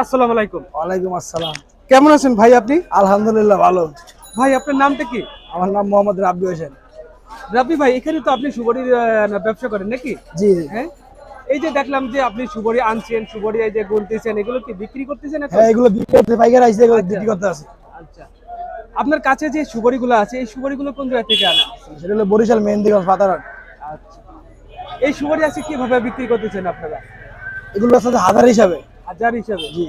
আসসালামু আলাইকুম। ওয়ালাইকুম আসসালাম। কেমন আছেন ভাই আপনি? আলহামদুলিল্লাহ ভালো। ভাই আপনার নামটা কি? আমার নাম মোহাম্মদ রাব্বি হোসেন। রাবি ভাই এখানে তো আপনি সুবরির ব্যবসা করেন নাকি? জি হ্যাঁ? এই যে দেখলাম যে আপনি সুবরি আনছেন সুবরি এই যে গুনতেছেন এগুলো কি বিক্রি করতেছেন হ্যাঁ এগুলো বিক্রি করতে পাইকার আইছে এগুলো বিক্রি করতে আছে। আচ্ছা। আপনার কাছে যে সুবরিগুলো আছে এই সুবরিগুলো কোন জায়গা থেকে আনা? সেটা হলো বরিশাল মেহেন্দিগঞ্জ পাতারহাট। আচ্ছা। এই সুবরি আছে কীভাবে বিক্রি করতেছেন আপনারা? এগুলো আছে হাজার হিসাবে। হাজার হিসাবে? জি।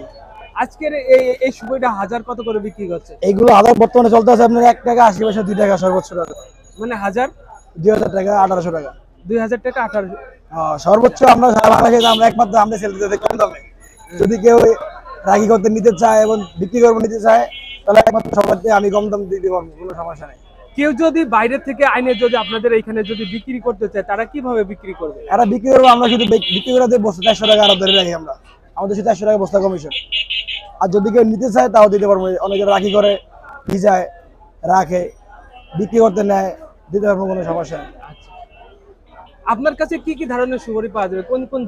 আজকের এই এই সুবরিটা হাজার কত করে বিক্রি করছে? এইগুলো হাজার বর্তমানে চলতে আছে আপনার এক টাকা আশি পয়সা দুই টাকা সর্বোচ্চ টাকা মানে হাজার? দুই হাজার টাকা আঠারোশো টাকা। দুই হাজার টাকা আঠারো আহ, সর্বোচ্চ আমরা সারা বাংলাদেশে আমরা একমাত্র আমরা সেল দিতে কম দামে। যদি কেউ রাখি করতে নিতে চায় এবং বিক্রি করব নিতে চায় তাহলে একমাত্র সবার আমি কম দাম দিতে পারব কোনো সমস্যা নেই। কেউ যদি বাইরে থেকে আইনে যদি আপনাদের এখানে যদি বিক্রি করতে চায় তারা কীভাবে বিক্রি করবে? এরা বিক্রি করব আমরা শুধু বিক্রি করে চারশো টাকা আরও ধরে রাখি আমরা। আমাদের শুধু চারশো টাকা বস্তা কমিশন আর যদি কেউ নিতে চায় তাও দিতে পারব। অনেকে রাখি করে ভিজায় রাখে বিক্রি করতে নেয় দিতে পারব কোনো সমস্যা নেই। আচ্ছা। আপনার কাছে কি কি ধরনের সুবরি পাওয়া যাবে? কোন কোন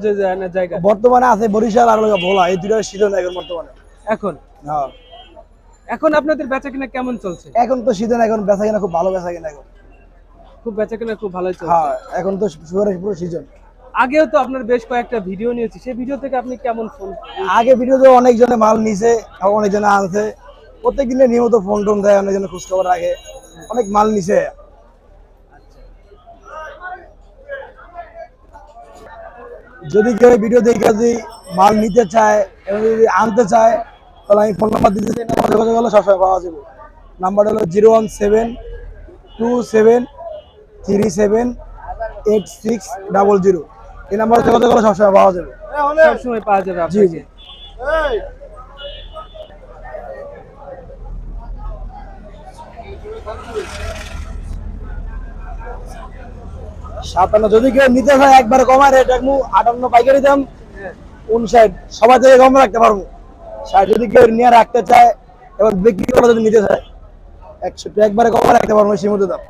জায়গা? বর্তমানে আছে বরিশাল আর ভোলা। এই দুটো সিজন এখন বর্তমানে। এখন? হ্যাঁ। এখন আপনাদের বেচা কিনা কেমন চলছে? এখন তো সিজন এখন বেচা কিনা খুব ভালো বেচা কিনা এখন। খুব বেচা কিনা খুব ভালো চলছে। হ্যাঁ এখন তো শুয়ারের পুরো সিজন আগেও তো আপনার বেশ কয়েকটা ভিডিও নিয়েছি। সেই ভিডিও থেকে আপনি কেমন ফোন আগে ভিডিওতে অনেকজনে মাল নিছে অনেকজনে আনছে। প্রত্যেক দিনে নিয়মিত ফোন টোন দেয়, অনেকজনে খোঁজ খবর রাখে। অনেক মাল নিছে। যদি কেউ ভিডিও দেখে যদি মাল নিতে চায়, এবং যদি আনতে চায়, তাহলে আমি ফোন নাম্বার দিতেছি নাম্বার যোগাযোগ করলে সবসময় পাওয়া যাবে। নাম্বার হলো zero one seven two seven three seven eight six double zero এই নাম্বারে যোগাযোগ করলে সবসময় পাওয়া যাবে। সবসময় পাওয়া যাবে জি জি। সাতান্ন যদি কেউ নিতে চায় একবার কমায় রেট রাখব আটান্ন পাইকারি দাম। উনষাট সবাই থেকে কম রাখতে পারব। ষাট যদি কেউ নিয়ে রাখতে চায় এবার বিক্রি করে যদি নিতে চায় একশো একবারে কমে রাখতে পারব সেই সীমিত দাম।